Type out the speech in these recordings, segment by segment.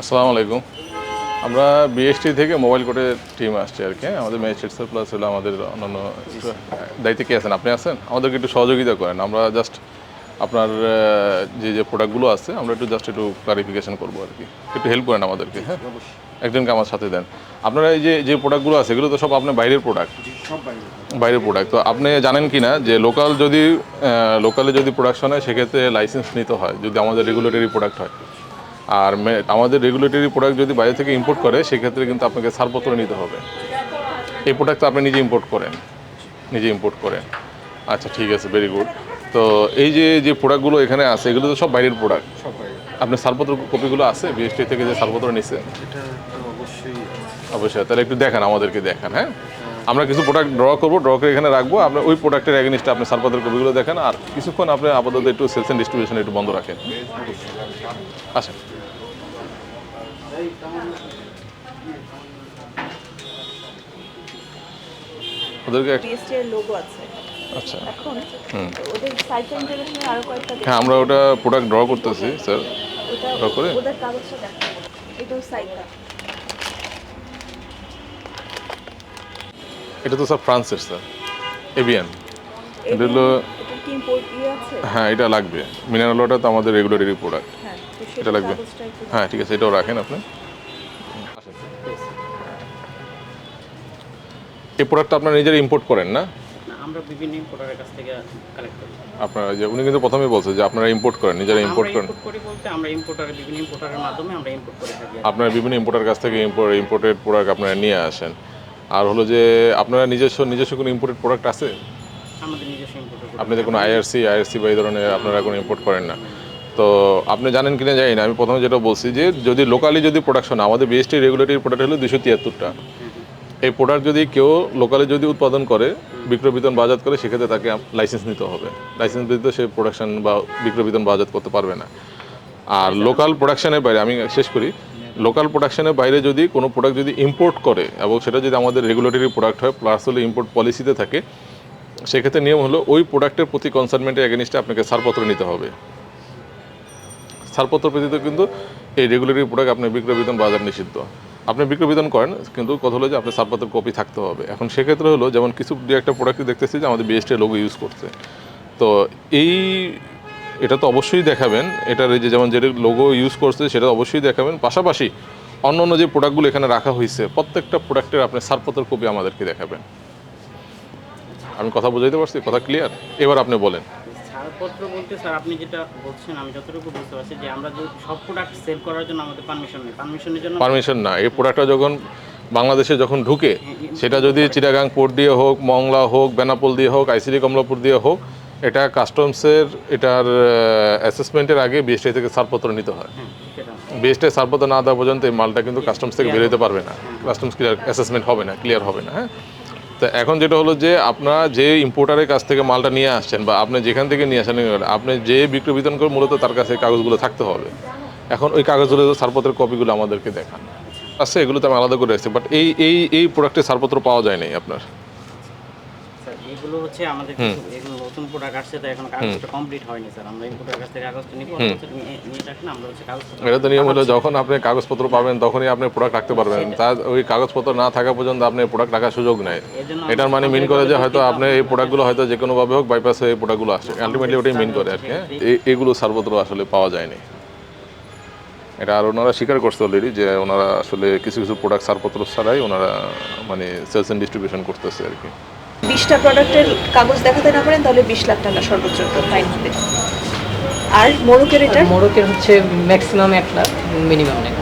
আসসালামু আলাইকুম। আমরা বিএসটি থেকে মোবাইল কোর্টের টিম আসছে আর কি হ্যাঁ? আমাদের ম্যাজিস্ট্রেট স্যার প্লাস হলো আমাদের অন্যান্য দায়িত্বে কে আছেন? আপনি আছেন? আমাদেরকে একটু সহযোগিতা করেন। আমরা জাস্ট আপনার যে যে প্রোডাক্টগুলো আছে আমরা একটু জাস্ট একটু ক্লারিফিকেশন করব আর কি। একটু হেল্প করেন আমাদেরকে হ্যাঁ? একজনকে আমার সাথে দেন। আপনারা এই যে যে প্রোডাক্টগুলো আছে এগুলো তো সব আপনার বাইরের প্রোডাক্ট বাইরের প্রোডাক্ট তো আপনি জানেন কি না যে লোকাল যদি লোকালে যদি প্রোডাকশন হয় সেক্ষেত্রে লাইসেন্স নিতে হয় যদি আমাদের রেগুলেটরি প্রোডাক্ট হয়। আর আমাদের রেগুলেটরি প্রোডাক্ট যদি বাইরে থেকে ইম্পোর্ট করে সেক্ষেত্রে কিন্তু আপনাকে ছাড়পত্র নিতে হবে। এই প্রোডাক্ট তো আপনি নিজে ইম্পোর্ট করেন। নিজে ইম্পোর্ট করেন। আচ্ছা ঠিক আছে ভেরি গুড তো এই যে যে প্রোডাক্টগুলো এখানে আছে এগুলো তো সব বাইরের প্রোডাক্ট আপনার ছাড়পত্র কপিগুলো আছে? বিএসটি থেকে যে ছাড়পত্র তো অবশ্যই অবশ্যই তাহলে একটু দেখান আমাদেরকে দেখান হ্যাঁ? আমরা কিছু প্রোডাক্ট ড্র করব ড্র করে এখানে রাখব। আপনার ওই প্রোডাক্টের এগেনিস্টে আপনি সারপত্রের কপিগুলো দেখেন। আর কিছুক্ষণ আপনি আপাতত একটু সেলস অ্যান্ড ডিস্ট্রিবিউশন একটু বন্ধ রাখেন। আসেন। ওদেরকে লোগো আছে। আচ্ছা। এখন ওদের সাইট ইন্টারভিউশনে আরও কয়েকটা হ্যাঁ আমরা ওটা প্রোডাক্ট ড্র করতেছি স্যার ওটা করে? ওদের কাগজটা দেখো এটাও সাইটটা এটা তো স্যার ফ্রান্সের স্যার এভিয়ান এটা হলো এটা কি ইম্পোর্ট আছে? হ্যাঁ এটা লাগবে। মিনারেলটা তো আমাদের রেগুলারি প্রোডাক্ট হ্যাঁ। এটা লাগবে। হ্যাঁ ঠিক আছে এটাও রাখেন আপনি। এই প্রোডাক্ট আপনারা নিজেরা ইম্পোর্ট করেন না? আমরা বিভিন্ন ইম্পোর্টারের কাছ থেকে কালেক্ট করি। আপনারা যে উনি কিন্তু প্রথমেই বলছে যে আপনারা ইম্পোর্ট করেন নিজেরা ইম্পোর্ট করেন। ইম্পোর্ট করি বলতে আমরা ইম্পোর্টার বিভিন্ন ইম্পোর্টারের মাধ্যমে আমরা ইম্পোর্ট করে থাকি। আপনারা বিভিন্ন ইম্পোর্টার কাছ থেকে ইম্পোর্ট ইম্পোর্টেড প্রোডাক্ট আপনারা নিয়ে আসেন। আর হলো যে আপনারা নিজস্ব নিজস্ব কোনো ইম্পোর্টেড প্রোডাক্ট আছে? আপনাদের কোনো আইআরসি আইআরসি বা এই ধরনের আপনারা কোনো ইম্পোর্ট করেন না। তো আপনি জানেন কিনা জানি না আমি প্রথমে যেটা বলছি যে যদি লোকালি যদি প্রোডাকশন আমাদের বিএসটি রেগুলেটরি প্রোডাক্ট হলো দুশো তিয়াত্তরটা। এই প্রোডাক্ট যদি কেউ লোকালে যদি উৎপাদন করে বিক্রয় বিতরণ বাজাত করে সেক্ষেত্রে তাকে লাইসেন্স নিতে হবে। লাইসেন্স দিতে সে প্রোডাকশন বা বিক্রয় বিতরণ বাজাত করতে পারবে না। আর লোকাল প্রোডাকশনের বাইরে আমি শেষ করি। লোকাল প্রোডাকশনের বাইরে যদি কোনো প্রোডাক্ট যদি ইম্পোর্ট করে এবং সেটা যদি আমাদের রেগুলেটরি প্রোডাক্ট হয় প্লাস হলে ইম্পোর্ট পলিসিতে থাকে সেক্ষেত্রে নিয়ম হলো ওই প্রোডাক্টের প্রতি কনসার্নমেন্টের এগেনিস্টে আপনাকে ছাড়পত্র নিতে হবে। ছাড়পত্র ব্যতীত কিন্তু এই রেগুলারি প্রোডাক্ট আপনি বিক্রয় বিতরণ বাজার নিষিদ্ধ। আপনি বিক্রয় বিতরণ করেন, কিন্তু কথা হলো যে আপনার ছাড়পত্রের কপি থাকতে হবে। এখন সেক্ষেত্রে হলো যেমন কিছু দু একটা প্রোডাক্ট দেখতেছি যে আমাদের বিএসটি লোগো ইউজ করছে। তো এই, এটা তো অবশ্যই দেখাবেন, এটার এই যে যেমন যেটা লোগো ইউজ করছে সেটা অবশ্যই দেখাবেন। পাশাপাশি অন্য অন্য যে প্রোডাক্টগুলো এখানে রাখা হয়েছে, প্রত্যেকটা প্রোডাক্টের আপনি ছাড়পত্রের কপি আমাদেরকে দেখাবেন। আমি কথা বুঝাইতে পারছি কথা ক্লিয়ার এবার আপনি বলেন। ছাড়পত্র বলতে স্যার আপনি যেটা বলছেন আমি যতটুকু বুঝতে পারছি যে আমরা যে সব প্রোডাক্ট সেল করার জন্য আমাদের পারমিশন নেই। পারমিশনের জন্য পারমিশন না এই প্রোডাক্টটা যখন বাংলাদেশে যখন ঢুকে সেটা যদি চিটাগাং পোর্ট দিয়ে হোক মংলা হোক বেনাপোল দিয়ে হোক আইসিডি কমলাপুর দিয়ে হোক এটা কাস্টমসের এটার অ্যাসেসমেন্টের আগে বিএসটি থেকে ছাড়পত্র নিতে হয়। হ্যাঁ সেটা। বিএসটি ছাড়পত্র না দেওয়া পর্যন্ত এই মালটা কিন্তু কাস্টমস থেকে বেরোতে পারবে না। কাস্টমস ক্লিয়ার অ্যাসেসমেন্ট হবে না ক্লিয়ার হবে না হ্যাঁ? তো এখন যেটা হলো যে আপনারা যে ইম্পোর্টারের কাছ থেকে মালটা নিয়ে আসছেন বা আপনি যেখান থেকে নিয়ে আসেন আপনি যে বিক্রি বিতরণ করেন মূলত তার কাছে কাগজগুলো থাকতে হবে। এখন ওই কাগজগুলো ছাড়পত্রের কপিগুলো আমাদেরকে দেখান। আছে এগুলো তো আমি আলাদা করে রাখছি বাট এই এই এই প্রোডাক্টের ছাড়পত্র পাওয়া যায় নাই আপনার। এগুলো হচ্ছে আমাদের এগুলো নতুন প্রোডাক্ট আসছে তো এখন কাগজটা কমপ্লিট হয়নি স্যার। আমরা ইম্পোর্টারের কাছ থেকে কাগজটা নিব নিয়ে নিয়ে রাখেন আমরা হচ্ছে কাগজটা এটা তো নিয়ম হলো যখন আপনি কাগজপত্র পাবেন তখনই আপনি প্রোডাক্ট রাখতে পারবেন। তার ওই কাগজপত্র না থাকা পর্যন্ত আপনি প্রোডাক্ট রাখার সুযোগ নেই। এটার মানে মিন করে যে হয়তো আপনি এই প্রোডাক্টগুলো হয়তো যে কোনোভাবে হোক বাইপাসে এই প্রোডাক্টগুলো আসে আলটিমেটলি ওটাই মিন করে আর কি হ্যাঁ। এগুলো ছাড়পত্র আসলে পাওয়া যায়নি। এটা আর ওনারা স্বীকার করছে অলরেডি যে ওনারা আসলে কিছু কিছু প্রোডাক্ট ছাড়পত্র ছাড়াই ওনারা মানে সেলস অ্যান্ড ডিস্ট্রিবিউশন করতেছে আর কি। বিশটা প্রোডাক্টের কাগজ দেখাতে না পারেন তাহলে বিশ লাখ টাকা সর্বোচ্চ ফাইন হবে। আর মোরকের এটা? মোরকের হচ্ছে ম্যাক্সিমাম এক লাখ মিনিমাম এক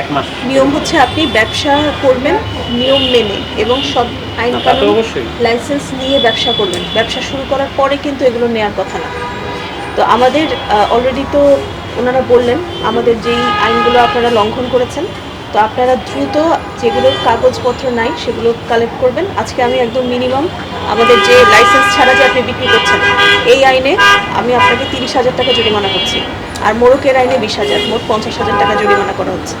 এক মাস। নিয়ম হচ্ছে আপনি ব্যবসা করবেন নিয়ম মেনে এবং সব আইন কানুন অবশ্যই। লাইসেন্স নিয়ে ব্যবসা করবেন। ব্যবসা শুরু করার পরে কিন্তু এগুলো নেওয়ার কথা না। তো আমাদের অলরেডি তো ওনারা বললেন আমাদের যেই আইনগুলো আপনারা লঙ্ঘন করেছেন তো আপনারা দ্রুত যেগুলোর কাগজপত্র নাই সেগুলো কালেক্ট করবেন। আজকে আমি একদম মিনিমাম আমাদের যে লাইসেন্স ছাড়া যে আপনি বিক্রি করছেন, এই আইনে আমি আপনাকে তিরিশ হাজার টাকা জরিমানা করছি। আর মোরকের আইনে বিশ হাজার, মোট পঞ্চাশ হাজার টাকা জরিমানা করা হচ্ছে।